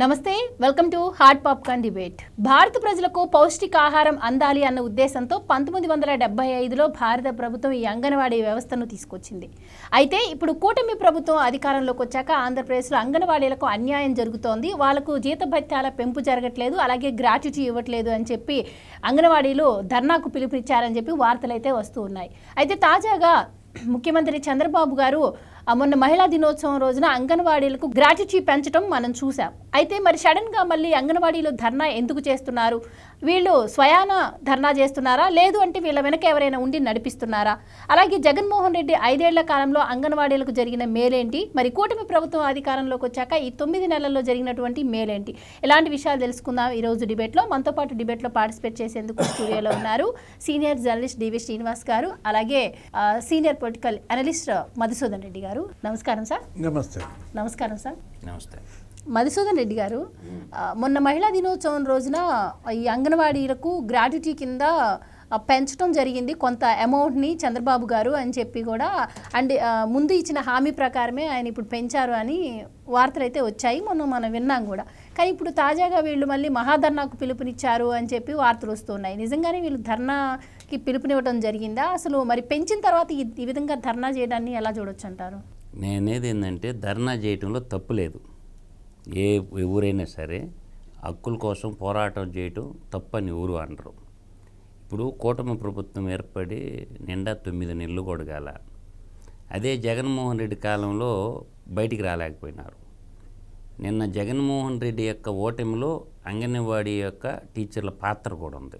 నమస్తే welcome to heart popcorn debate భారత ప్రజలకు పౌష్టికాహారం అందాలి అన్న ఉద్దేశంతో పంతొమ్మిది వందల డెబ్బై ఐదులో భారత ప్రభుత్వం ఈ అంగన్వాడీ వ్యవస్థను తీసుకొచ్చింది. అయితే ఇప్పుడు కూటమి ప్రభుత్వం అధికారంలోకి వచ్చాక ఆంధ్రప్రదేశ్లో అంగన్వాడీలకు అన్యాయం జరుగుతోంది. వాళ్ళకు జీతభత్యాల పెంపు జరగట్లేదు అలాగే గ్రాట్యుటీ ఇవ్వట్లేదు అని చెప్పి అంగన్వాడీలు ధర్నాకు పిలుపునిచ్చారని చెప్పి వార్తలు అయితే వస్తూ ఉన్నాయి. అయితే తాజాగా ముఖ్యమంత్రి చంద్రబాబు గారు మొన్న మహిళా దినోత్సవం రోజున అంగన్వాడీలకు గ్రాట్యుటీ పెంచడం మనం చూసాం అయితే మరి సడన్గా మళ్ళీ అంగన్వాడీలో ధర్నా ఎందుకు చేస్తున్నారు? వీళ్ళు స్వయాన ధర్నా చేస్తున్నారా? లేదు అంటే వీళ్ళ వెనక ఎవరైనా ఉండి నడిపిస్తున్నారా? అలాగే జగన్మోహన్ రెడ్డి ఐదేళ్ళ కాలంలో అంగన్వాడీలకు జరిగిన మేలేంటి? మరి కూటమి ప్రభుత్వం అధికారంలోకి వచ్చాక ఈ తొమ్మిది నెలల్లో జరిగినటువంటి మేలేంటి? ఇలాంటి విషయాలు తెలుసుకుందాం ఈ రోజు డిబేట్లో. మనతో పాటు డిబేట్లో పార్టిసిపేట్ చేసేందుకు స్టూడియోలో ఉన్నారు సీనియర్ జర్నలిస్ట్ డివి శ్రీనివాస్ గారు అలాగే senior political analyst Madhusudan Reddy గారు. నమస్కారం సార్. నమస్తే. నమస్కారం సార్. నమస్తే. మధుసూదన్ రెడ్డి గారు మొన్న మహిళా దినోత్సవం రోజున ఈ అంగన్వాడీలకు గ్రాట్యుటీ కింద పెంచడం జరిగింది. కొంత అమౌంట్ని చంద్రబాబు గారు అని చెప్పి కూడా అండ్ ముందు ఇచ్చిన హామీ ప్రకారమే ఆయన ఇప్పుడు పెంచారు అని వార్తలు అయితే వచ్చాయి. మొన్న మనం విన్నాం కూడా. కానీ ఇప్పుడు తాజాగా వీళ్ళు మళ్ళీ మహాధర్నాకు పిలుపునిచ్చారు అని చెప్పి వార్తలు వస్తున్నాయి. నిజంగానే వీళ్ళు ధర్నాకి పిలుపునివ్వడం జరిగిందా? అసలు మరి పెంచిన తర్వాత ఈ ఈ విధంగా ధర్నా చేయడాన్ని ఎలా చూడొచ్చు అంటారు? నేనేది ఏంటంటే ధర్నా చేయటంలో తప్పు లేదు. ఏ ఊరైనా సరే హక్కుల కోసం పోరాటం చేయటం తప్పని ఊరు అనరు. ఇప్పుడు కూటమి ప్రభుత్వం ఏర్పడి నిండా తొమ్మిది నెలలు కొడగాల అదే జగన్మోహన్ రెడ్డి కాలంలో బయటికి రాలేకపోయినారు. నిన్న జగన్మోహన్ రెడ్డి యొక్క ఓటమిలో అంగన్వాడీ యొక్క టీచర్ల పాత్ర కూడా ఉంది.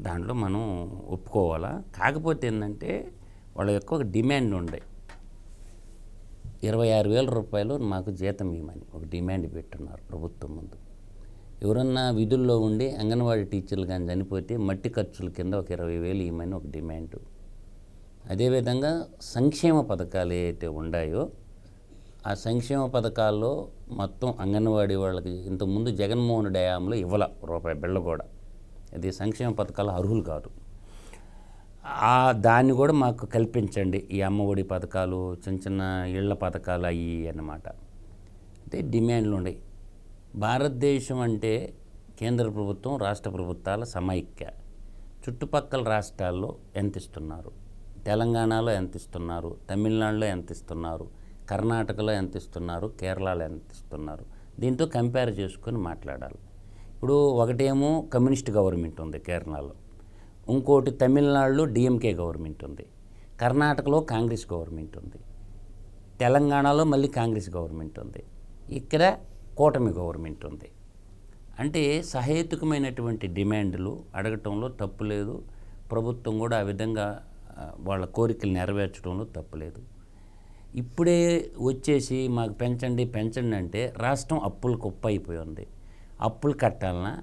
దాంట్లో మనం ఒప్పుకోవాలా? కాకపోతే ఏంటంటే వాళ్ళ యొక్క ఒక డిమాండ్ ఉండే. ఇరవై ఆరు వేల రూపాయలు మాకు జీతం ఇవ్వమని ఒక డిమాండ్ పెట్టున్నారు ప్రభుత్వం ముందు. ఎవరన్నా విధుల్లో ఉండి అంగన్వాడీ టీచర్లు కానీ చనిపోతే మట్టి ఖర్చుల కింద ఒక ఇరవై వేలు ఇవ్వమని ఒక డిమాండ్. అదేవిధంగా సంక్షేమ పథకాలు ఏవైతే ఉన్నాయో ఆ సంక్షేమ పథకాల్లో మొత్తం అంగన్వాడీ వాళ్ళకి ఇంతకుముందు జగన్మోహన్ డయాంలో ఇవ్వాల రూపాయి బిళ్ళ కూడా. అది సంక్షేమ పథకాలు అర్హులు కాదు. ఆ దాన్ని కూడా మాకు కల్పించండి. ఈ అమ్మఒడి పథకాలు చిన్న చిన్న ఇళ్ళ పథకాలు అవి అన్నమాట. అంటే డిమాండ్లు ఉన్నాయి. భారతదేశం అంటే కేంద్ర ప్రభుత్వం రాష్ట్ర ప్రభుత్వాల సమైక్య. చుట్టుపక్కల రాష్ట్రాల్లో ఎంత ఇస్తున్నారు? తెలంగాణలో ఎంత ఇస్తున్నారు? తమిళనాడులో ఎంత ఇస్తున్నారు? కర్ణాటకలో ఎంత ఇస్తున్నారు? కేరళలో ఎంత ఇస్తున్నారు? దీంతో కంపేర్ చేసుకొని మాట్లాడాలి. ఇప్పుడు ఒకటేమో కమ్యూనిస్ట్ గవర్నమెంట్ ఉంది కేరళలో. ఇంకోటి తమిళనాడులో డిఎంకే గవర్నమెంట్ ఉంది. కర్ణాటకలో కాంగ్రెస్ గవర్నమెంట్ ఉంది. తెలంగాణలో మళ్ళీ కాంగ్రెస్ గవర్నమెంట్ ఉంది. ఇక్కడ కూటమి గవర్నమెంట్ ఉంది. అంటే సహేతుకమైనటువంటి డిమాండ్లు అడగటంలో తప్పు లేదు. ప్రభుత్వం కూడా ఆ విధంగా వాళ్ళ కోరికలు నెరవేర్చడంలో తప్పు లేదు. ఇప్పుడే వచ్చేసి మాకు పెంచండి పెంచండి అంటే రాష్ట్రం అప్పులు కుప్ప అయిపోయి ఉంది. అప్పులు కట్టాలన్నా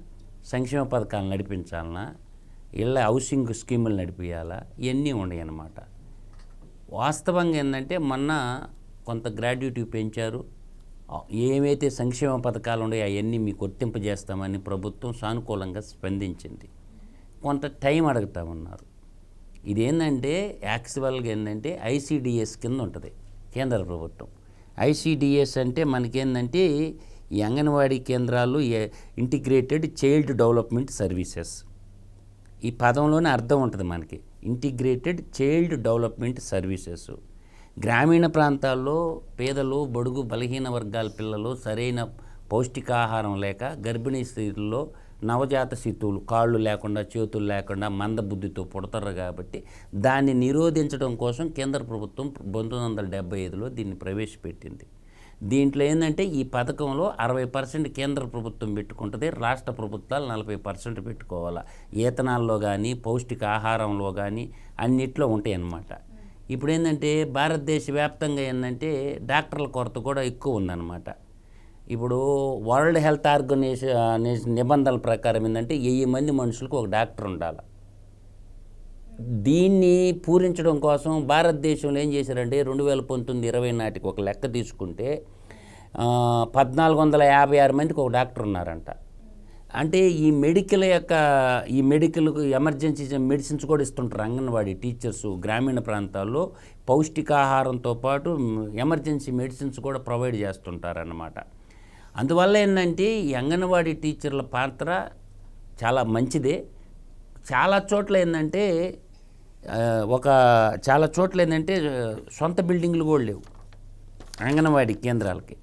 సంక్షేమ పథకాలు నడిపించాలన్నా ఇళ్ళ హౌసింగ్ స్కీములు నడిపించాలా ఇవన్నీ ఉన్నాయి అన్నమాట వాస్తవంగా ఏంటంటే మొన్న కొంత గ్రాడ్యుటీ పెంచారు. ఏమైతే సంక్షేమ పథకాలు ఉన్నాయో అవన్నీ మీకు వర్తింపజేస్తామని ప్రభుత్వం సానుకూలంగా స్పందించింది. కొంత టైం అడుగుతామన్నారు. ఇదేంటంటే యాక్చువల్గా ఏంటంటే ఐసీడిఎస్ కింద ఉంటుంది కేంద్ర ప్రభుత్వం. ఐసిడిఎస్ అంటే మనకేంటంటే ఈ అంగన్వాడీ కేంద్రాలు ఇంటిగ్రేటెడ్ చైల్డ్ డెవలప్మెంట్ సర్వీసెస్. ఈ పదంలోనే అర్థం ఉంటుంది మనకి. ఇంటిగ్రేటెడ్ చైల్డ్ డెవలప్మెంట్ సర్వీసెస్ గ్రామీణ ప్రాంతాల్లో పేదలు బడుగు బలహీన వర్గాల పిల్లలు సరైన పౌష్టికాహారం లేక గర్భిణీ స్త్రీల్లో నవజాత శిశువులు కాళ్ళు లేకుండా చేతులు లేకుండా మందబుద్ధితో పుడతారు కాబట్టి దాన్ని నిరోధించడం కోసం కేంద్ర ప్రభుత్వం పంతొమ్మిది వందల డెబ్బై ఐదులో దీన్ని ప్రవేశపెట్టింది. దీంట్లో ఏంటంటే ఈ పథకంలో అరవై పర్సెంట్ కేంద్ర ప్రభుత్వం పెట్టుకుంటుంది రాష్ట్ర ప్రభుత్వాలు నలభై పర్సెంట్ పెట్టుకోవాలి. ఈతనాల్లో కానీ పౌష్టిక ఆహారంలో కానీ అన్నిట్లో ఉంటాయి అన్నమాట ఇప్పుడు ఏంటంటే భారతదేశ వ్యాప్తంగా ఏంటంటే డాక్టర్ల కొరత కూడా ఎక్కువ ఉందన్నమాట. ఇప్పుడు వరల్డ్ హెల్త్ ఆర్గనైజేషన్ నిబంధనల ప్రకారం ఏంటంటే వెయ్యి మంది మనుషులకు ఒక డాక్టర్ ఉండాలి. దీన్ని పూరించడం కోసం భారతదేశంలో ఏం చేశారంటే రెండు వేల పంతొమ్మిది ఇరవై నాటికి ఒక లెక్క తీసుకుంటే పద్నాలుగు వందల యాభై ఆరు మందికి ఒక డాక్టర్ ఉన్నారంట. అంటే ఈ మెడికల్ యొక్క ఈ మెడికల్ ఎమర్జెన్సీ మెడిసిన్స్ కూడా ఇస్తుంటారు అంగన్వాడీ టీచర్స్ గ్రామీణ ప్రాంతాల్లో. పౌష్టికాహారంతో పాటు ఎమర్జెన్సీ మెడిసిన్స్ కూడా ప్రొవైడ్ చేస్తుంటారన్నమాట. అందువల్ల ఏంటంటే ఈ అంగన్వాడీ టీచర్ల పాత్ర చాలా మంచిదే. చాలా చోట్ల ఏంటంటే ఒక చాలా చోట్ల ఏంటంటే సొంత బిల్డింగ్లు కూడా లేవు. అంగన్వాడీ కేంద్రాలకి.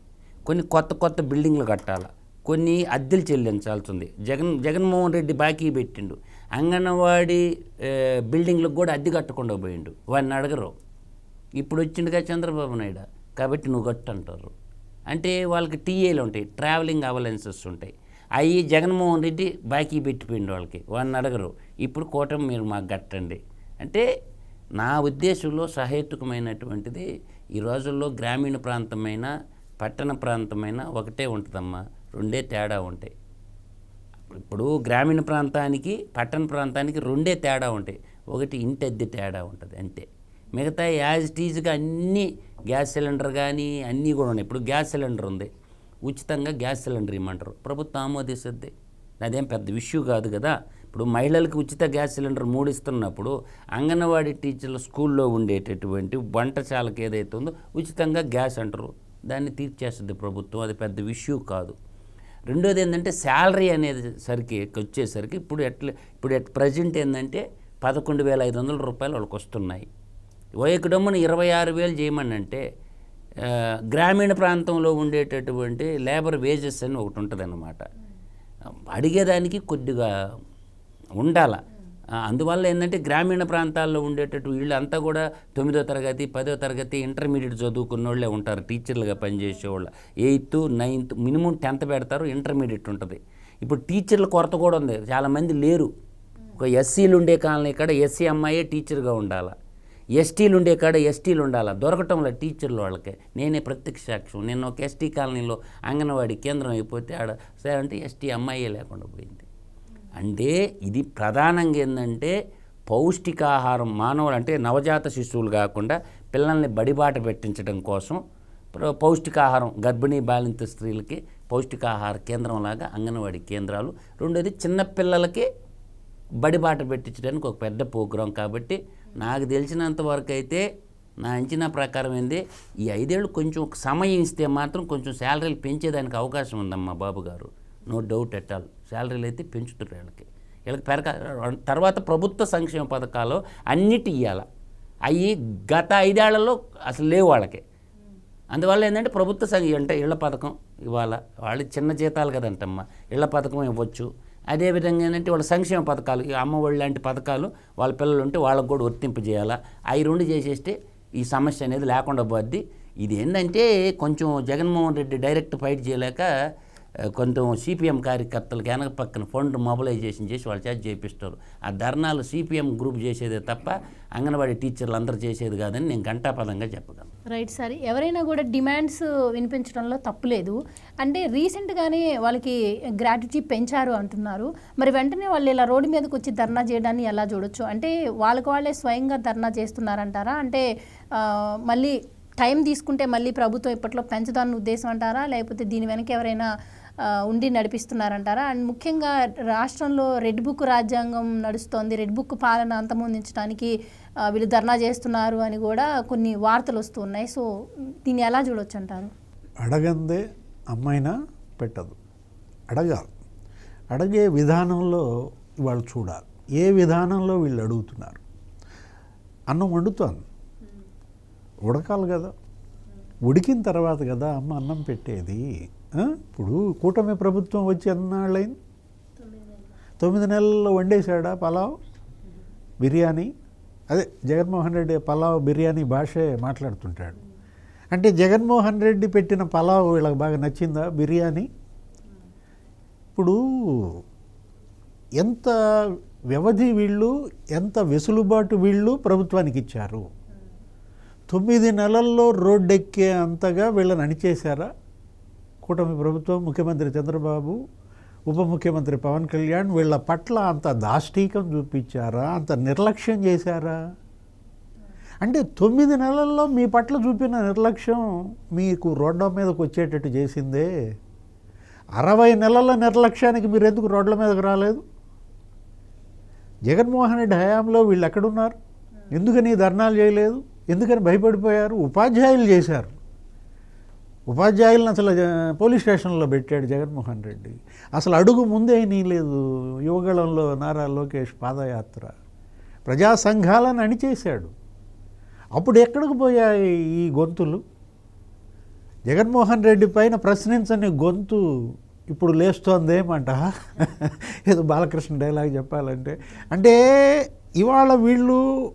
కొన్ని కొత్త కొత్త బిల్డింగ్లు కట్టాలి? కొన్ని అద్దెలు చెల్లించాల్సి ఉంది జగన్ జగన్మోహన్ రెడ్డి బాకీ పెట్టిండు. అంగన్వాడీ బిల్డింగ్లకు కూడా అద్దె కట్టకుండా పోయిండు. వాడిని అడగరు. ఇప్పుడు వచ్చిండుగా చంద్రబాబు నాయుడు. కాబట్టి నువ్వు కట్టు అంటారు. అంటే వాళ్ళకి టీఏలు ఉంటాయి ట్రావెలింగ్ అవలెన్సెస్ ఉంటాయి. అవి జగన్మోహన్ రెడ్డి బాకీ పెట్టిపోయిండు వాళ్ళకి. వాడిని అడగరు. ఇప్పుడు కూటమి మీరు మాకు కట్టండి. అంటే నా ఉద్దేశంలో సహేతుకమైనటువంటిది ఈ రోజుల్లో గ్రామీణ ప్రాంతమైన పట్టణ ప్రాంతమైన ఒకటే ఉంటుందమ్మా. రెండే తేడా ఉంటాయి. ఇప్పుడు గ్రామీణ ప్రాంతానికి పట్టణ ప్రాంతానికి రెండే తేడా ఉంటాయి. ఒకటి ఇంటి అద్దె తేడా ఉంటుంది అంతే. మిగతా యాజ్ టీజ్గా అన్నీ గ్యాస్ సిలిండర్ కానీ అన్నీ కూడా ఉన్నాయి. ఇప్పుడు గ్యాస్ సిలిండర్ ఉంది. ఉచితంగా గ్యాస్ సిలిండర్ ఇమ్మంటారు. ప్రభుత్వం ఆమోదిస్తుంది. అదేం పెద్ద ఇష్యూ కాదు కదా. ఇప్పుడు మహిళలకు ఉచిత గ్యాస్ సిలిండర్ మూడు ఇస్తున్నప్పుడు అంగన్వాడీ టీచర్ల స్కూల్లో ఉండేటటువంటి వంటశాలకు ఏదైతే ఉందో ఉచితంగా గ్యాస్ అంటారు. దాన్ని తీర్చేస్తుంది ప్రభుత్వం. అది పెద్ద ఇష్యూ కాదు. రెండోది ఏంటంటే శాలరీ అనేది సరికి వచ్చేసరికి ఇప్పుడు ఎట్లా ఇప్పుడు ఎట్ ప్రజెంట్ ఏంటంటే పదకొండు వేల ఐదు వందల రూపాయలు వాళ్ళకి వస్తున్నాయి. ఓయకడమ్మున ఇరవై ఆరు వేలు చేయమని అంటే గ్రామీణ ప్రాంతంలో ఉండేటటువంటి లేబర్ వేజెస్ అని ఒకటి ఉంటుంది అడిగేదానికి కొద్దిగా ఉండాల. అందువల్ల ఏంటంటే గ్రామీణ ప్రాంతాల్లో ఉండేటట్టు వీళ్ళంతా కూడా తొమ్మిదో తరగతి పదో తరగతి ఇంటర్మీడియట్ చదువుకున్న వాళ్ళే ఉంటారు టీచర్లుగా పనిచేసేవాళ్ళు. ఎయిత్ నైన్త్ మినిమం టెన్త్ పెడతారు ఇంటర్మీడియట్ ఉంటుంది. ఇప్పుడు టీచర్ల కొరత కూడా ఉంది చాలామంది లేరు. ఒక ఎస్సీలు ఉండే కాలనీ ఇక్కడ ఎస్సీ అమ్మాయే టీచర్గా ఉండాలి. ఎస్టీలు ఉండే కాడ ఎస్టీలు ఉండాలి. దొరకటంలో టీచర్లు వాళ్ళకి. నేనే ప్రత్యక్ష సాక్ష్యం నేను ఒక ఎస్టీ కాలనీలో అంగన్వాడీ కేంద్రం అయిపోతే ఆడ సరే అంటే ఎస్టీ అమ్మాయే లేకుండా పోయింది. అంటే ఇది ప్రధానంగా ఏంటంటే పౌష్టికాహారం మానవులు అంటే నవజాత శిశువులు కాకుండా పిల్లల్ని బడిబాట పెట్టించడం కోసం పౌష్టికాహారం గర్భిణీ బాలింత స్త్రీలకి పౌష్టికాహార కేంద్రం లాగా అంగన్వాడీ కేంద్రాలు. రెండోది చిన్నపిల్లలకి బడిబాట పెట్టించడానికి ఒక పెద్ద ప్రోగ్రాం కాబట్టి నాకు తెలిసినంత వరకు అయితే నా అంచనా ప్రకారం ఏంది ఈ ఐదేళ్ళు కొంచెం సమయం ఇస్తే మాత్రం కొంచెం శాలరీలు పెంచేదానికి అవకాశం ఉందమ్మా బాబు గారు నో డౌట్ ఎట్ ఆల్. శాలరీలు అయితే పెంచుతున్నారు వీళ్ళకి. వీళ్ళకి పెరక తర్వాత ప్రభుత్వ సంక్షేమ పథకాలు అన్నిటి ఇవ్వాల అవి గత ఐదేళ్ళలో అసలు లేవు వాళ్ళకి. అందువల్ల ఏంటంటే ప్రభుత్వ సంఘ అంటే ఇళ్ళ పథకం ఇవాళ వాళ్ళు చిన్న జీతాలు కదంటమ్మా. ఇళ్ళ పథకం ఇవ్వచ్చు. అదేవిధంగా ఏంటంటే వాళ్ళ సంక్షేమ పథకాలు ఈ అమ్మఒడి లాంటి పథకాలు వాళ్ళ పిల్లలు ఉంటే వాళ్ళకు కూడా వర్తింపజేయాలా అవి రెండు చేసేస్తే ఈ సమస్య అనేది లేకుండా పోద్ది. ఇది ఏంటంటే కొంచెం జగన్మోహన్ రెడ్డి డైరెక్ట్ ఫైట్ చేయలేక కొంత కొంచెం సిపిఎం కార్యకర్తలకు వెనక పక్కన ఫండ్ మొబిలైజేషన్ చేసి వాళ్ళ చేత చేపిస్తారు. ఆ ధర్నాలు సిపిఎం గ్రూప్ చేసేదే తప్ప అంగన్వాడీ టీచర్లు అందరూ చేసేది కాదని నేను గంటాపదంగా చెప్పగలను. రైట్ సార్ ఎవరైనా కూడా డిమాండ్స్ వినిపించడంలో తప్పులేదు అంటే రీసెంట్గానే వాళ్ళకి గ్రాట్యుటీ పెంచారు అంటున్నారు. మరి వెంటనే వాళ్ళు ఇలా రోడ్డు మీదకి వచ్చి ధర్నా చేయడాన్ని ఎలా చూడొచ్చు? అంటే వాళ్ళకి వాళ్ళే స్వయంగా ధర్నా చేస్తున్నారంటారా? అంటే మళ్ళీ టైం తీసుకుంటే మళ్ళీ ప్రభుత్వం ఇప్పట్లో పెంచదాన్ని ఉద్దేశం అంటారా? లేకపోతే దీని వెనక ఎవరైనా ఉండి నడిపిస్తున్నారంటారా? అండ్ ముఖ్యంగా రాష్ట్రంలో రెడ్ బుక్ రాజ్యాంగం నడుస్తోంది. రెడ్ బుక్ పాలన అంతమొందించడానికి వీళ్ళు ధర్నా చేస్తున్నారు అని కూడా కొన్ని వార్తలు వస్తున్నాయి సో దీన్ని ఎలా చూడొచ్చు అంటారు అడగందే అమ్మాయినా పెట్టదు. అడగాలి. అడిగే విధానంలో వాళ్ళు చూడాలి. ఏ విధానంలో వీళ్ళు అడుగుతున్నారు? అన్నం వండుతోంది. ఉడకాలి కదా. ఉడికిన తర్వాత కదా అమ్మ అన్నం పెట్టేది. ఇప్పుడు కూటమి ప్రభుత్వం వచ్చి ఎన్నాళ్ళైంది తొమ్మిది నెలల్లో వండేశాడా పలావ్? బిర్యానీ? అదే జగన్మోహన్ రెడ్డి పలావ్ బిర్యానీ భాషే మాట్లాడుతుంటాడు. అంటే జగన్మోహన్ రెడ్డి పెట్టిన పలావ్ వీళ్ళకి బాగా నచ్చిందా బిర్యానీ? ఇప్పుడు ఎంత వ్యవధి వీళ్ళు ఎంత వెసులుబాటు వీళ్ళు ప్రభుత్వానికి ఇచ్చారు? తొమ్మిది నెలల్లో రోడ్డెక్కే అంతగా వీళ్ళని అణిచేశారా? కూటమి ప్రభుత్వం ముఖ్యమంత్రి చంద్రబాబు ఉప ముఖ్యమంత్రి పవన్ కళ్యాణ్ వీళ్ళ పట్ల అంత దాష్టీకం చూపించారా? అంత నిర్లక్ష్యం చేశారా? అంటే తొమ్మిది నెలల్లో మీ పట్ల చూపిన నిర్లక్ష్యం మీకు రోడ్ల మీదకు వచ్చేటట్టు చేసిందే. అరవై నెలల నిర్లక్ష్యానికి మీరు ఎందుకు రోడ్ల మీదకు రాలేదు? జగన్మోహన్ రెడ్డి హయాంలో వీళ్ళు ఎక్కడున్నారు? ఎందుకని ధర్నాలు చేయలేదు? ఎందుకని భయపడిపోయారు? ఉపాధ్యాయులు చేశారు. ఉపాధ్యాయులను అసలు పోలీస్ స్టేషన్లో పెట్టాడు జగన్మోహన్ రెడ్డి. అసలు అడుగు ముందే లేదు. యువగళంలో నారా లోకేష్ పాదయాత్ర. ప్రజా సంఘాలను అణిచేశాడు. అప్పుడు ఎక్కడికి పోయాయి ఈ గొంతులు? జగన్మోహన్ రెడ్డి పైన ప్రశ్నించని గొంతు ఇప్పుడు లేస్తోందేమంట ఏదో బాలకృష్ణ డైలాగ్ చెప్పాలంటే. అంటే ఇవాళ వీళ్ళు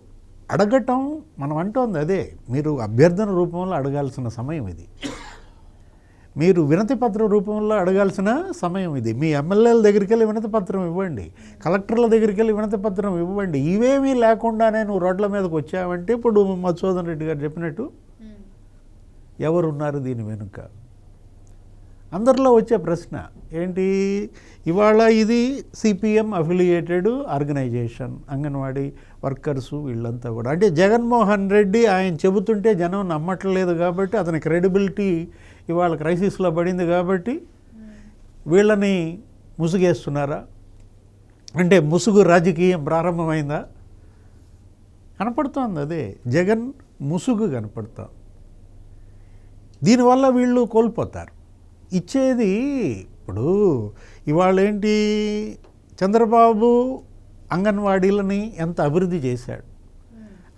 అడగటం మనం అంటోంది అదే. మీరు అభ్యర్థన రూపంలో అడగాల్సిన సమయం ఇది. మీరు వినతి పత్రం రూపంలో అడగాల్సిన సమయం ఇది. మీ ఎమ్మెల్యేల దగ్గరికి వెళ్ళి వినతి పత్రం ఇవ్వండి. కలెక్టర్ల దగ్గరికి వెళ్ళి వినతి పత్రం ఇవ్వండి. ఇవేమీ లేకుండానే నువ్వు రోడ్ల మీదకి వచ్చావంటే ఇప్పుడు మధుసూదన్ రెడ్డి గారు చెప్పినట్టు ఎవరున్నారు దీని వెనుక? అందరిలో వచ్చే ప్రశ్న ఏంటి? ఇవాళ ఇది CPM affiliated organisation anganwadi workers వీళ్ళంతా కూడా. అంటే జగన్మోహన్ రెడ్డి ఆయన చెబుతుంటే జనం నమ్మట్లేదు కాబట్టి అతని క్రెడిబిలిటీ ఇవాళ క్రైసిస్లో పడింది కాబట్టి వీళ్ళని ముసుగేస్తున్నారా? అంటే ముసుగు రాజకీయం ప్రారంభమైందా? కనపడుతోంది అదే. జగన్ ముసుగు కనపడుతోంది దీనివల్ల వీళ్ళు కోల్పోతారు. ఇచ్చేది ఇప్పుడు ఇవాళ ఏంటి? చంద్రబాబు అంగన్వాడీలని ఎంత అభివృద్ధి చేశాడు?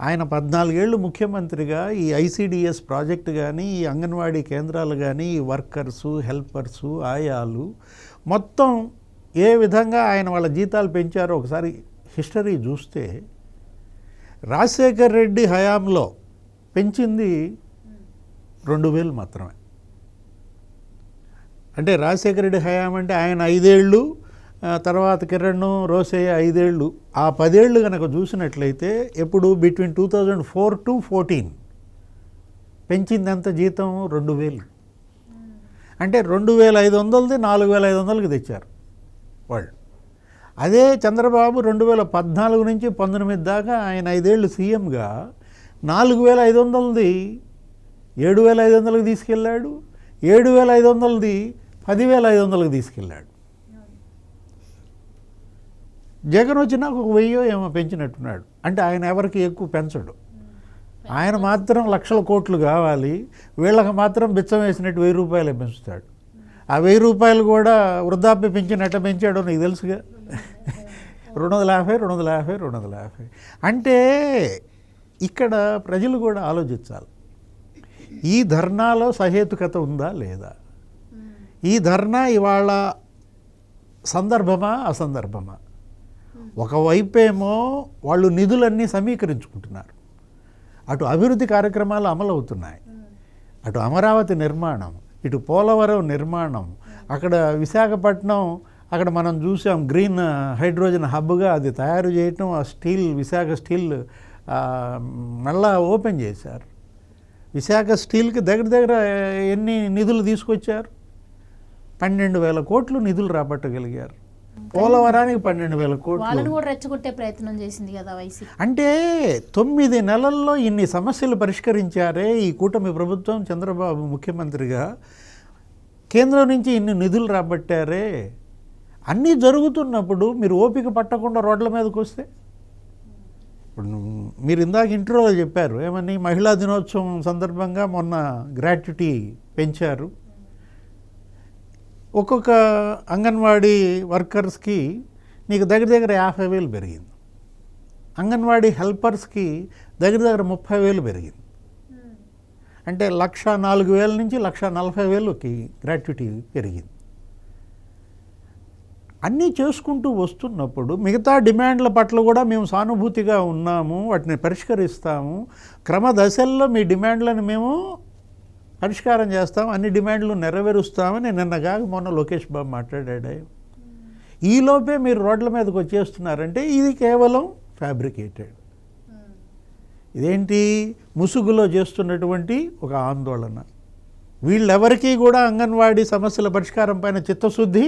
ఆయన పద్నాలుగేళ్ళు ముఖ్యమంత్రిగా ఈ ఐసిడిఎస్ ప్రాజెక్ట్ కానీ ఈ అంగన్వాడీ కేంద్రాలు కానీ ఈ వర్కర్సు హెల్పర్సు ఆయాలు మొత్తం ఏ విధంగా ఆయన వాళ్ళ జీతాలు పెంచారో ఒకసారి హిస్టరీ చూస్తే రాజశేఖర్ రెడ్డి హయాంలో పెంచింది రెండు వేలు మాత్రమే. అంటే రాజశేఖర రెడ్డి హయాం అంటే ఆయన ఐదేళ్ళు తర్వాత కిరణ్ రోసయ్య ఐదేళ్ళు. ఆ పదేళ్ళు కనుక చూసినట్లయితే ఎప్పుడు between two thousand four to fourteen పెంచిందంత జీతం రెండు వేలు. అంటే రెండు వేల ఐదు వందలది నాలుగు వేల ఐదు వందలకి తెచ్చారు వాళ్ళు. అదే చంద్రబాబు రెండు వేల పద్నాలుగు నుంచి పంతొమ్మిది దాకా ఆయన ఐదేళ్ళు సీఎంగా నాలుగు వేల ఐదు వందలది ఏడు వేల ఐదు వందలకు తీసుకెళ్ళాడు ఏడు వేల ఐదు వందలది పదివేల ఐదు వందలకు తీసుకెళ్ళాడు. జగన్ వచ్చినాక ఒక వెయ్యో ఏమో పెంచినట్టున్నాడు. అంటే ఆయన ఎవరికి ఎక్కువ పెంచడు. ఆయన మాత్రం లక్షల కోట్లు కావాలి. వీళ్ళకి మాత్రం బిచ్చం వేసినట్టు వెయ్యి రూపాయలు పెంచుతాడు. ఆ వెయ్యి రూపాయలు కూడా వృద్ధాప్య పెంచినట్ట పెంచాడో నీకు తెలుసుగా? రెండు వందల యాభై రెండు వందల యాభై రెండు వందల యాభై. అంటే ఇక్కడ ప్రజలు కూడా ఆలోచించాలి. ఈ ధర్నాలో సహేతుకత ఉందా లేదా? ఈ ధర్నా ఇవాళ సందర్భమా అసందర్భమా? ఒకవైపేమో వాళ్ళు నిధులన్నీ సమీకరించుకుంటున్నారు. అటు అభివృద్ధి కార్యక్రమాలు అమలవుతున్నాయి. అటు అమరావతి నిర్మాణం ఇటు పోలవరం నిర్మాణం అక్కడ విశాఖపట్నం అక్కడ మనం చూసాం గ్రీన్ హైడ్రోజన్ హబ్గా అది తయారు చేయటం ఆ స్టీల్ విశాఖ స్టీల్ మళ్ళా ఓపెన్ చేశారు. విశాఖ స్టీల్కి దగ్గర దగ్గర ఎన్ని నిధులు తీసుకొచ్చారు? పన్నెండు వేల కోట్లు నిధులు రాబట్టగలిగారు. పోలవరానికి పన్నెండు వేల కోట్లు. వాళ్ళని కూడా రెచ్చగొట్టే ప్రయత్నం చేసింది కదా వైసీపీ. అంటే తొమ్మిది నెలల్లో ఇన్ని సమస్యలు పరిష్కరించారే ఈ కూటమి ప్రభుత్వం చంద్రబాబు ముఖ్యమంత్రిగా. కేంద్రం నుంచి ఇన్ని నిధులు రాబట్టారే. అన్నీ జరుగుతున్నప్పుడు మీరు ఓపిక పట్టకుండా రోడ్ల మీదకి వస్తే? ఇప్పుడు మీరు ఇందాక ఇంట్రోలో చెప్పారు ఏమని మహిళా దినోత్సవం సందర్భంగా మొన్న గ్రాట్యుటీ పెంచారు. ఒక్కొక్క అంగన్వాడీ వర్కర్స్కి నీకు దగ్గర దగ్గర యాభై వేలు పెరిగింది. అంగన్వాడీ హెల్పర్స్కి దగ్గర దగ్గర ముప్పై వేలు పెరిగింది. అంటే లక్ష నాలుగు వేల నుంచి లక్ష నలభై వేలుకి గ్రాట్యుటీ పెరిగింది. అన్నీ చేసుకుంటూ వస్తున్నప్పుడు మిగతా డిమాండ్ల పట్ల కూడా మేము సానుభూతిగా ఉన్నాము వాటిని పరిష్కరిస్తాము. క్రమదశల్లో మీ డిమాండ్లను మేము పరిష్కారం చేస్తాం అన్ని డిమాండ్లు నెరవేరుస్తామని నిన్నగా మొన్న లోకేష్ బాబు మాట్లాడాడు. ఈలోపే మీరు రోడ్ల మీదకి వచ్చేస్తున్నారంటే ఇది కేవలం ఫ్యాబ్రికేటెడ్ ఇదేంటి? ముసుగులో చేస్తున్నటువంటి ఒక ఆందోళన. వీళ్ళెవరికీ కూడా అంగన్వాడీ సమస్యల పరిష్కారం పైన చిత్తశుద్ధి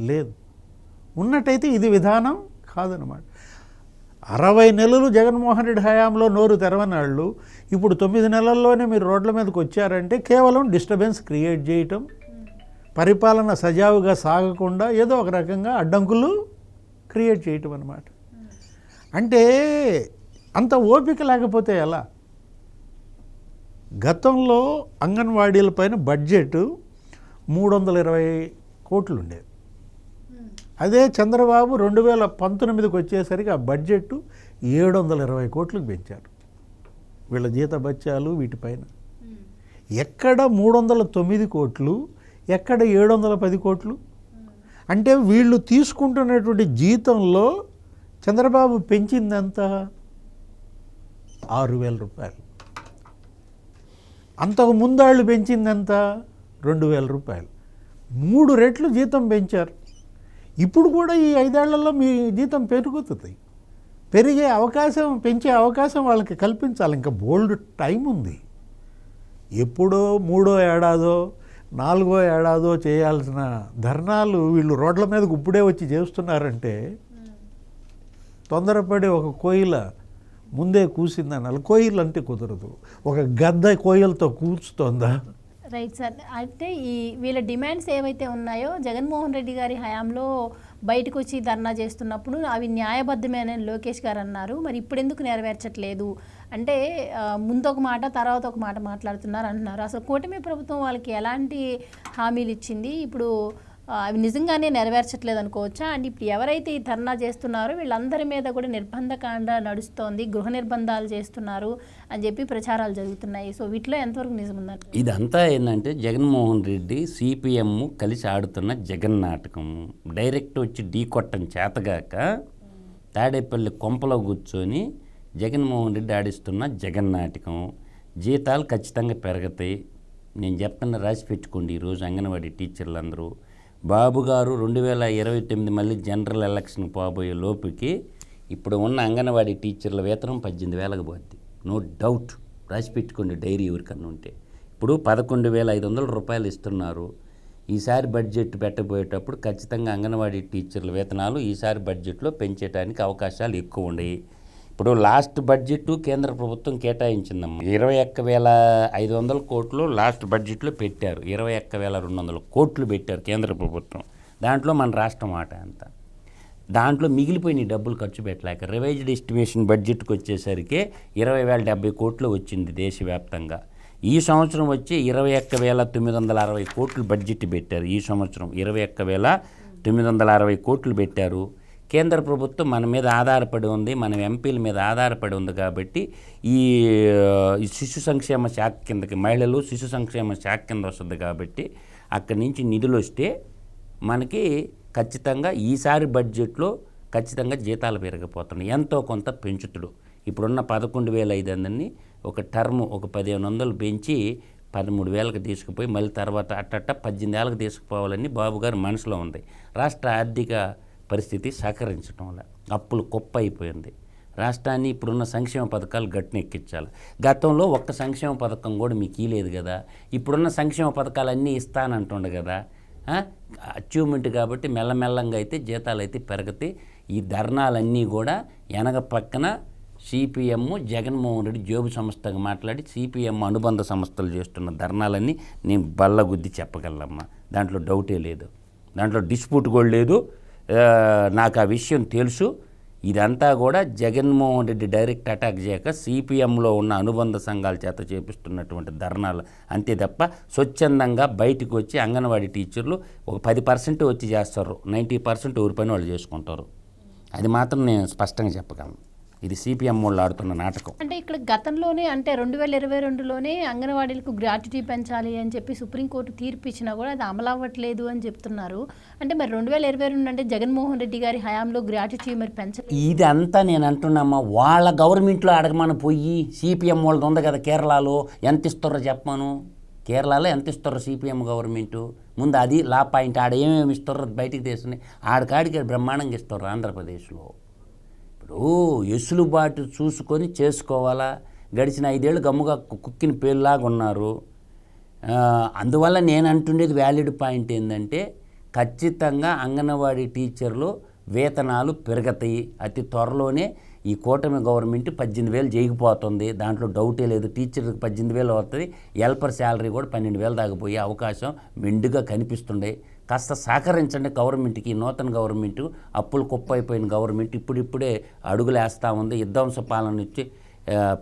లేదు. ఉన్నట్టయితే ఇది విధానం కాదనమాట. అరవై నెలలు జగన్మోహన్ రెడ్డి హయాంలో నోరు తెరవనాళ్ళు. ఇప్పుడు తొమ్మిది నెలల్లోనే మీరు రోడ్ల మీదకి వచ్చారంటే కేవలం డిస్టర్బెన్స్ క్రియేట్ చేయటం పరిపాలన సజావుగా సాగకుండా ఏదో ఒక రకంగా అడ్డంకులు క్రియేట్ చేయటం అనమాట అంటే అంత ఓపిక లేకపోతే ఎలా? గతంలో అంగన్వాడీల పైన బడ్జెట్ మూడు వందల ఇరవై కోట్లు ఉండేది అదే చంద్రబాబు రెండు వేల పంతొమ్మిదికి వచ్చేసరికి ఆ బడ్జెట్ ఏడు వందల ఇరవై కోట్లకు పెంచారు. వీళ్ళ జీత బత్యాలు వీటిపైన ఎక్కడ మూడు వందల తొమ్మిది కోట్లు ఎక్కడ ఏడు వందల పది కోట్లు? అంటే వీళ్ళు తీసుకుంటున్నటువంటి జీతంలో చంద్రబాబు పెంచిందంత? ఆరు వేల రూపాయలు. అంతకు ముందాళ్ళు పెంచిందంత? రెండు వేల రూపాయలు. మూడు రెట్లు జీతం పెంచారు. ఇప్పుడు కూడా ఈ ఐదేళ్ళలో మీ జీతం పెరుగుతుంది. పెరిగే అవకాశం పెంచే అవకాశం వాళ్ళకి కల్పించాలి. ఇంకా బోల్డ్ టైం ఉంది. ఎప్పుడో మూడో ఏడాదో నాలుగో ఏడాదో చేయాల్సిన ధర్నాలు వీళ్ళు రోడ్ల మీదకి ఇప్పుడే వచ్చి చేస్తున్నారంటే తొందరపడి ఒక కోయిల ముందే కూసిందనాలి. కోయిల్ అంటే కుదరదు. ఒక గద్ద కోయిలతో కూర్చుతోందా? Right sir. అయితే ఈ వీళ్ళ డిమాండ్స్ ఏవైతే ఉన్నాయో జగన్మోహన్ రెడ్డి గారి హయాంలో బయటకు వచ్చి ధర్నా చేస్తున్నప్పుడు అవి న్యాయబద్ధమేనని లోకేష్ గారు అన్నారు. మరి ఇప్పుడు ఎందుకు నెరవేర్చట్లేదు? అంటే ముందు ఒక మాట తర్వాత ఒక మాట మాట్లాడుతున్నారు అంటున్నారు. అసలు కూటమి ప్రభుత్వం వాళ్ళకి ఎలాంటి హామీలు ఇచ్చింది? ఇప్పుడు అవి నిజంగానే నెరవేర్చట్లేదు అనుకోవచ్చా? అండ్ ఇప్పుడు ఎవరైతే ఈ ధర్నా చేస్తున్నారో వీళ్ళందరి మీద కూడా నిర్బంధకాండ నడుస్తోంది గృహ నిర్బంధాలు చేస్తున్నారు అని చెప్పి ప్రచారాలు జరుగుతున్నాయి. సో వీటిలో ఎంతవరకు నిజం ఉందంట ఇదంతా ఏంటంటే జగన్మోహన్ రెడ్డి సిపిఎం కలిసి ఆడుతున్న జగన్ నాటకం. డైరెక్ట్ వచ్చి ఢీ కొట్టం చేతగాక తాడేపల్లి కొంపలో కూర్చొని జగన్మోహన్ రెడ్డి ఆడిస్తున్న జగన్ నాటకం. జీతాలు ఖచ్చితంగా పెరుగుతాయి. నేను చెప్తున్న రాసి పెట్టుకోండి ఈరోజు అంగన్వాడీ టీచర్లు అందరూ బాబు గారు రెండు వేల ఇరవై తొమ్మిది మళ్ళీ జనరల్ ఎలక్షన్ పోబోయే లోపుకి ఇప్పుడు ఉన్న అంగన్వాడీ టీచర్ల వేతనం పద్దెనిమిది వేలకు పోద్ది. No doubt. రాసిపెట్టుకోండి డైరీ ఎవరికన్నా ఉంటే. ఇప్పుడు పదకొండు వేల ఐదు వందల రూపాయలు ఇస్తున్నారు. ఈసారి బడ్జెట్ పెట్టబోయేటప్పుడు ఖచ్చితంగా అంగన్వాడీ టీచర్ల వేతనాలు ఈసారి బడ్జెట్లో పెంచేటానికి అవకాశాలు ఎక్కువ ఉన్నాయి. ఇప్పుడు లాస్ట్ బడ్జెట్ కేంద్ర ప్రభుత్వం కేటాయించిందమ్మా. ఇరవై ఒక్క వేల ఐదు వందల కోట్లు లాస్ట్ బడ్జెట్లో పెట్టారు. ఇరవై ఒక్క వేల రెండు వందల కోట్లు పెట్టారు కేంద్ర ప్రభుత్వం. దాంట్లో మన రాష్ట్రం ఆట అంతా దాంట్లో మిగిలిపోయిన డబ్బులు ఖర్చు పెట్టలేక రివైజ్డ్ ఎస్టిమేషన్ బడ్జెట్కి వచ్చేసరికి ఇరవై వేల డెబ్బై కోట్లు వచ్చింది దేశవ్యాప్తంగా. ఈ సంవత్సరం వచ్చి ఇరవై ఒక్క వేల తొమ్మిది వందల అరవై కోట్లు బడ్జెట్ పెట్టారు. ఈ సంవత్సరం ఇరవై ఒక్క వేల తొమ్మిది వందల అరవై కోట్లు పెట్టారు. కేంద్ర ప్రభుత్వం మన మీద ఆధారపడి ఉంది మన ఎంపీల మీద ఆధారపడి ఉంది కాబట్టి ఈ శిశు సంక్షేమ శాఖ కిందకి మహిళలు శిశు సంక్షేమ శాఖ కింద వస్తుంది కాబట్టి అక్కడి నుంచి నిధులు వస్తే మనకి ఖచ్చితంగా ఈసారి బడ్జెట్లో ఖచ్చితంగా జీతాలు పెరిగిపోతున్నాయి. ఎంతో కొంత పెంచుతుడు. ఇప్పుడున్న పదకొండు వేల ఐదు వందలని ఒక టర్మ్ ఒక పదిహేను వందలు పెంచి పదమూడు వేలకు తీసుకుపోయి మళ్ళీ తర్వాత అట్టట్ట పద్దెనిమిది వేలకు తీసుకుపోవాలని బాబు గారి మనసులో ఉంది. రాష్ట్ర ఆర్థిక పరిస్థితి సహకరించడం వల్ల అప్పులు కుప్ప అయిపోయింది రాష్ట్రాన్ని ఇప్పుడున్న సంక్షేమ పథకాలు గట్టినెక్కించాలి గతంలో ఒక్క సంక్షేమ పథకం కూడా మీకు ఇలేదు కదా. ఇప్పుడున్న సంక్షేమ పథకాలు అన్నీ ఇస్తానంటుండ కదా. అచీవ్మెంట్ కాబట్టి మెల్లమెల్లంగా అయితే జీతాలు అయితే పెరుగుతాయి ఈ ధర్నాలన్నీ కూడా వెనక పక్కన సిపిఎం జగన్మోహన్ రెడ్డి జోబు సంస్థగా మాట్లాడి సిపిఎం అనుబంధ సంస్థలు చేస్తున్న ధర్నాలన్నీ నేను బల్లగుద్ది చెప్పగలమ్మా దాంట్లో డౌటే లేదు. దాంట్లో డిస్ప్యూట్ కూడా లేదు. నాకు ఆ విషయం తెలుసు. ఇదంతా కూడా జగన్మోహన్ రెడ్డి డైరెక్ట్ అటాక్ చేయక సిపిఎంలో ఉన్న అనుబంధ సంఘాల చేత చేపిస్తున్నటువంటి ధర్నాలు అంతే తప్ప స్వచ్ఛందంగా బయటకు వచ్చి అంగన్వాడీ టీచర్లు ఒక పది పర్సెంట్ వచ్చి చేస్తారు. నైంటీ పర్సెంట్ ఊరి పని వాళ్ళు చేసుకుంటారు. అది మాత్రం నేను స్పష్టంగా చెప్పగలను. ఇది సిపిఎం వాళ్ళు ఆడుతున్న నాటకం. అంటే ఇక్కడ గతంలోనే అంటే రెండు వేల ఇరవై రెండులోనే అంగన్వాడీలకు గ్రాట్యుటీ పెంచాలి అని చెప్పి సుప్రీంకోర్టు తీర్పు ఇచ్చినా కూడా అది అమలు అవ్వట్లేదు అని చెప్తున్నారు. అంటే మరి రెండు వేల ఇరవై రెండు అంటే జగన్మోహన్ రెడ్డి గారి హయాంలో గ్రాట్యుటీ మరి పెంచలేదు ఇది అంతా నేను అంటున్నామా వాళ్ళ గవర్నమెంట్లో అడగమని పోయి సిపిఎం వాళ్ళది ఉంది కదా కేరళలో ఎంత ఇస్తారో చెప్పమను. కేరళలో ఎంత ఇస్తారో సిపిఎం గవర్నమెంట్? ముందు అది లా పాయింట్ ఆడ ఏమేమి ఇస్తారో బయటికి తీస్తుంది ఆడికాడికి బ్రహ్మాండంగా ఇస్తారు ఆంధ్రప్రదేశ్లో. ఇప్పుడు ఎసులుబాటు చూసుకొని చేసుకోవాలా? గడిచిన ఐదేళ్ళు గమ్ముగా కుక్కిన పేరులాగా ఉన్నారు. అందువల్ల నేను అంటుండేది వ్యాలిడ్ పాయింట్ ఏంటంటే ఖచ్చితంగా అంగన్వాడీ టీచర్లు వేతనాలు పెరుగుతాయి. అతి త్వరలోనే ఈ కూటమి గవర్నమెంట్ పద్దెనిమిది వేలు చేయకపోతుంది దాంట్లో డౌటే లేదు. టీచర్కి పద్దెనిమిది వేలు వస్తుంది హెల్పర్ శాలరీ కూడా పన్నెండు వేలు దాకా పోయే అవకాశం మెండుగా కనిపిస్తుండే. కాస్త సహకరించండి గవర్నమెంట్కి. నూతన గవర్నమెంట్ అప్పులు కుప్పైపోయిన గవర్నమెంట్ ఇప్పుడిప్పుడే అడుగులు వేస్తూ ఉంది. విధ్వంస పాలన ఇచ్చి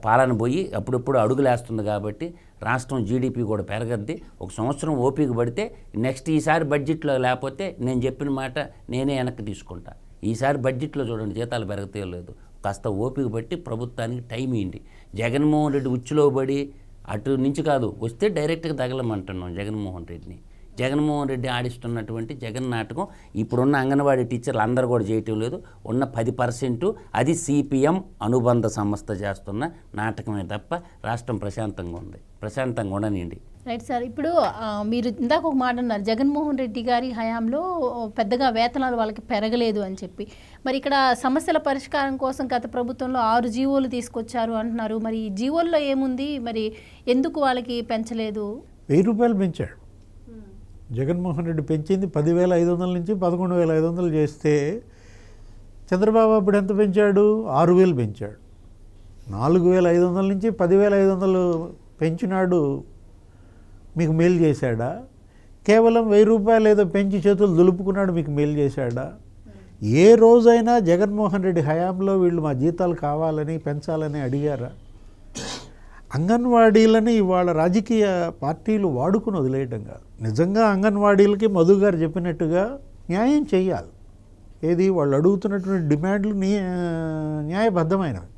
పాలన పోయి అప్పుడప్పుడు అడుగులేస్తుంది కాబట్టి రాష్ట్రం జీడిపి కూడా పెరగద్ది. ఒక సంవత్సరం ఓపిక పడితే నెక్స్ట్ ఈసారి బడ్జెట్లో లేకపోతే నేను చెప్పిన మాట నేనే వెనక్కి తీసుకుంటా. ఈసారి బడ్జెట్లో చూడండి జీతాలు పెరగతే లేదు కాస్త ఓపిక బట్టి ప్రభుత్వానికి టైం ఇవ్వండి జగన్మోహన్ రెడ్డి ఉచ్చులో పడి అటు నుంచి కాదు వస్తే డైరెక్ట్గా తగలమంటున్నాం జగన్మోహన్ రెడ్డిని. జగన్మోహన్ రెడ్డి ఆడిస్తున్నటువంటి జగన్ నాటకం ఇప్పుడున్న అంగన్వాడీ టీచర్లు అందరూ కూడా చేయటం లేదు. ఉన్న పది పర్సెంట్ అది సిపిఎం అనుబంధ సంస్థ చేస్తున్న నాటకమే తప్ప రాష్ట్రం ప్రశాంతంగా ఉంది. ప్రశాంతంగా ఉండనండి రైట్ సార్ ఇప్పుడు మీరు ఇందాక ఒక మాట అన్నారు జగన్మోహన్ రెడ్డి గారి హయాంలో పెద్దగా వేతనాలు వాళ్ళకి పెరగలేదు అని చెప్పి. మరి ఇక్కడ సమస్యల పరిష్కారం కోసం గత ప్రభుత్వంలో ఆరు జీవోలు తీసుకొచ్చారు అంటున్నారు. మరి ఈ జీవోల్లో ఏముంది? మరి ఎందుకు వాళ్ళకి పెంచలేదు? వెయ్యి రూపాయలు పెంచాడు. జగన్మోహన్ రెడ్డి పెంచింది పదివేల ఐదు వందల నుంచి పదకొండు వేల ఐదు వందలు చేస్తే చంద్రబాబు అప్పుడు ఎంత పెంచాడు? ఆరు వేలు పెంచాడు. నాలుగు వేల ఐదు వందల నుంచి పదివేల ఐదు వందలు పెంచినాడు మీకు మేలు చేశాడా? కేవలం వెయ్యి రూపాయలు ఏదో పెంచి చేతులు దులుపుకున్నాడు మీకు మేలు చేశాడా? ఏ రోజైనా జగన్మోహన్ రెడ్డి హయాంలో వీళ్ళు మా జీతాలు కావాలని పెంచాలని అడిగారా? అంగన్వాడీలని ఇవాళ రాజకీయ పార్టీలు వాడుకుని వదిలేయటం కాదు. నిజంగా అంగన్వాడీలకి మధు గారు చెప్పినట్టుగా న్యాయం చేయాలి ఏది? వాళ్ళు అడుగుతున్నటువంటి డిమాండ్లు నీ న్యాయబద్ధమైనవి.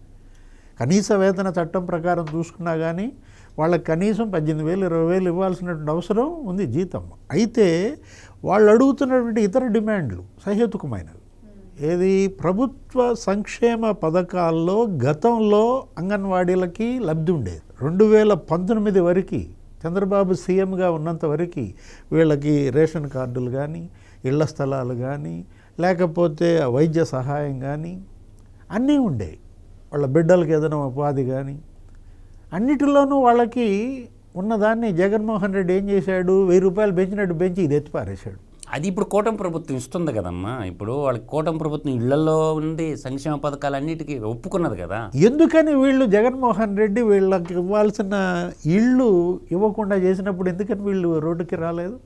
కనీస వేతన చట్టం ప్రకారం చూసుకున్నా కానీ వాళ్ళకి కనీసం పద్దెనిమిది వేలు ఇరవై వేలు ఇవ్వాల్సినటువంటి అవసరం ఉంది జీతం. అయితే వాళ్ళు అడుగుతున్నటువంటి ఇతర డిమాండ్లు సహేతుకమైనవి. ఏది? ప్రభుత్వ సంక్షేమ పథకాల్లో గతంలో అంగన్వాడీలకి లబ్ధి ఉండేది. రెండు వేల పంతొమ్మిది వరకు చంద్రబాబు సీఎంగా ఉన్నంత వరకు వీళ్ళకి రేషన్ కార్డులు కానీ ఇళ్ళ స్థలాలు కానీ లేకపోతే వైద్య సహాయం కానీ అన్నీ ఉండేవి. వాళ్ళ బిడ్డలకి ఏదైనా ఉపాధి కానీ అన్నిటిలోనూ వాళ్ళకి ఉన్నదాన్ని జగన్మోహన్ రెడ్డి ఏం చేశాడు? వెయ్యి రూపాయలు పెంచినట్టు పెంచి ఇది ఎత్తి పారేశాడు. అది ఇప్పుడు కూటమి ప్రభుత్వం ఇస్తుంది కదమ్మా. ఇప్పుడు వాళ్ళకి కూటమి ప్రభుత్వం ఇళ్ళలో ఉండి సంక్షేమ పథకాలన్నిటికీ ఒప్పుకున్నది కదా. ఎందుకని వీళ్ళు జగన్మోహన్ రెడ్డి వీళ్ళకి ఇవ్వాల్సిన ఇళ్ళు ఇవ్వకుండా చేసినప్పుడు ఎందుకని వీళ్ళు రోడ్డుకి రాలేదు?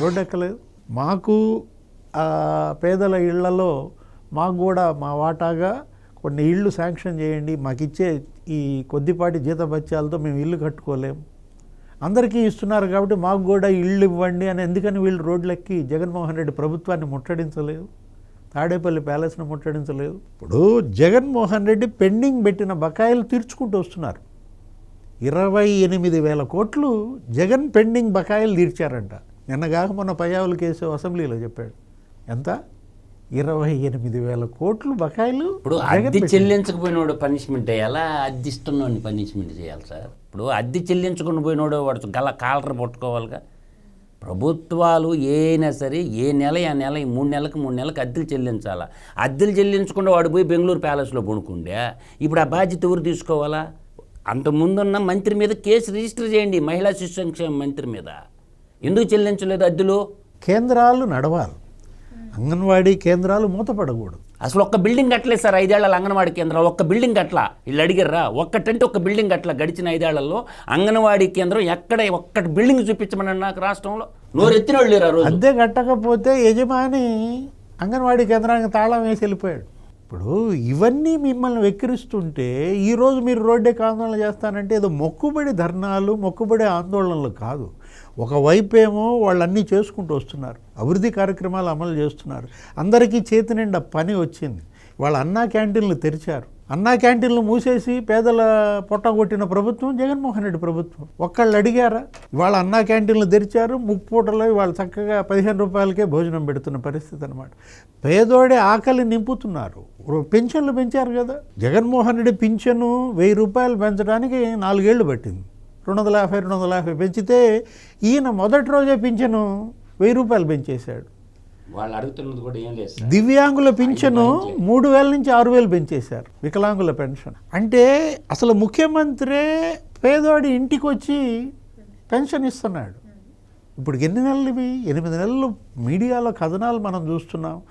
రోడ్డు ఎక్కలేదు మాకు ఆ పేదల ఇళ్ళలో మాకు కూడా మా వాటాగా కొన్ని ఇళ్ళు శాంక్షన్ చేయండి మాకు ఇచ్చే ఈ కొద్దిపాటి జీతభత్యాలతో మేము ఇల్లు కట్టుకోలేం. అందరికీ ఇస్తున్నారు కాబట్టి మాకు కూడా ఇళ్ళు ఇవ్వండి అని ఎందుకని వీళ్ళు రోడ్లెక్కి జగన్మోహన్ రెడ్డి ప్రభుత్వాన్ని ముట్టడించలేదు? తాడేపల్లి ప్యాలెస్ను ముట్టడించలేదు? ఇప్పుడు జగన్మోహన్ రెడ్డి పెండింగ్ పెట్టిన బకాయిలు తీర్చుకుంటూ వస్తున్నారు. ఇరవై ఎనిమిది వేల కోట్లు జగన్ పెండింగ్ బకాయిలు తీర్చారంట. నిన్నగాక మొన్న పయ్యావుల కేసు అసెంబ్లీలో చెప్పాడు. ఎంత? ఇరవై ఎనిమిది వేల కోట్లు బకాయిలు ఇప్పుడు అద్దె. చెల్లించకపోయినోడు పనిష్మెంట్ ఎలా అద్దె ఇస్తున్నోడిని పనిష్మెంట్ చేయాలి సార్. ఇప్పుడు అద్దె చెల్లించుకుని పోయినోడు వాడు గల కాలర్ పట్టుకోవాలిగా. ప్రభుత్వాలు ఏ అయినా సరే ఏ నెల ఆ నెల ఈ మూడు నెలలకు మూడు నెలలకు అద్దెలు చెల్లించాలా? అద్దెలు చెల్లించకుండా వాడు పోయి బెంగళూరు ప్యాలెస్లో కొనుక్కుండే ఇప్పుడు ఆ బాధ్యత ఎవరు తీసుకోవాలా? అంత ముందున్న మంత్రి మీద కేసు రిజిస్టర్ చేయండి మహిళా శిశు సంక్షేమ మంత్రి మీద. ఎందుకు చెల్లించలేదు అద్దెలు? కేంద్రాలు నడవాలి. అంగన్వాడీ కేంద్రాలు మూతపడకూడదు. అసలు ఒక్క బిల్డింగ్ కట్టలేదు సార్ ఐదేళ్ళ అంగన్వాడీ కేంద్రం. ఒక్క బిల్డింగ్ కట్ల వీళ్ళు అడిగారా ఒక్కటంటే ఒక్క బిల్డింగ్ కట్ల గడిచిన ఐదేళ్ళలో? అంగన్వాడీ కేంద్రం ఎక్కడ ఒక్కటి బిల్డింగ్ చూపించమని నాకు రాష్ట్రంలో? నోరు ఎత్తిన వాళ్ళు లేరు అద్దె కట్టకపోతే యజమాని అంగన్వాడీ కేంద్రానికి తాళం వేసి వెళ్ళిపోయాడు. ఇప్పుడు ఇవన్నీ మిమ్మల్ని వెక్కిరిస్తుంటే ఈరోజు మీరు రోడ్డేకి ఆందోళన చేస్తానంటే ఏదో మొక్కుబడి ధర్నాలు మొక్కుబడి ఆందోళనలు కాదు. ఒకవైపు ఏమో వాళ్ళు అన్నీ చేసుకుంటూ వస్తున్నారు. అభివృద్ధి కార్యక్రమాలు అమలు చేస్తున్నారు. అందరికీ చేతి నిండా పని వచ్చింది. వాళ్ళ అన్నా క్యాంటీన్లు తెరిచారు. అన్నా క్యాంటీన్లు మూసేసి పేదల పొట్టగొట్టిన ప్రభుత్వం జగన్మోహన్ రెడ్డి ప్రభుత్వం. ఒక్కళ్ళు అడిగారా? వాళ్ళ అన్నా క్యాంటీన్లు తెరిచారు ముప్పూటలో వాళ్ళు చక్కగా పదిహేను రూపాయలకే భోజనం పెడుతున్న పరిస్థితి అనమాట పేదోడే ఆకలి నింపుతున్నారు. పెన్షన్లు పెంచారు కదా. జగన్మోహన్ రెడ్డి పింఛను వెయ్యి రూపాయలు పెంచడానికి నాలుగేళ్ళు పట్టింది. రెండు వందల యాభై రెండు వందల యాభై పెంచితే ఈయన మొదటి రోజే పింఛను వెయ్యి రూపాయలు పెంచేశాడు. వాళ్ళు అడుగుతున్నది కూడా ఏం లేదు దివ్యాంగుల పింఛను మూడు వేల నుంచి ఆరు వేలు పెంచేశారు వికలాంగుల పెన్షన్. అంటే అసలు ముఖ్యమంత్రే పేదవాడి ఇంటికి వచ్చి పెన్షన్ ఇస్తున్నాడు. ఇప్పుడు ఎన్ని నెలలు ఇవి? ఎనిమిది నెలలు మీడియాలో కథనాలు మనం చూస్తున్నాం.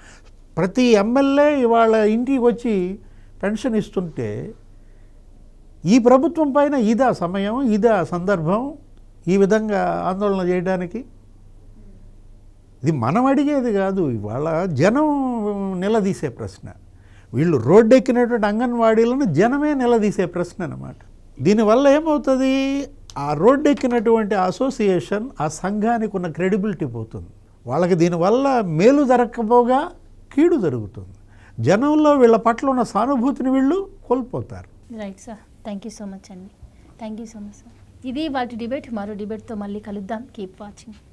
ప్రతి ఎమ్మెల్యే ఇవాళ ఇంటికి వచ్చి పెన్షన్ ఇస్తుంటే ఈ ప్రభుత్వం పైన ఇదా సమయం ఇదా సందర్భం ఈ విధంగా ఆందోళన చేయడానికి? ఇది మనం అడిగేది కాదు ఇవాళ జనం నిలదీసే ప్రశ్న. వీళ్ళు రోడ్డు ఎక్కినటువంటి అంగన్వాడీలను జనమే నిలదీసే ప్రశ్న అనమాట దీనివల్ల ఏమవుతుంది? ఆ రోడ్డు ఎక్కినటువంటి అసోసియేషన్ ఆ సంఘానికి ఉన్న క్రెడిబిలిటీ పోతుంది. వాళ్ళకి దీనివల్ల మేలు జరగకపోగా కీడు జరుగుతుంది. జనంలో వీళ్ళ పట్ల ఉన్న సానుభూతిని వీళ్ళు కోల్పోతారు. Right sir thank you so much అండి thank you so much sir ఇది వాటి డిబేట్ మరో డిబేట్తో మళ్ళీ కలుద్దాం. Keep watching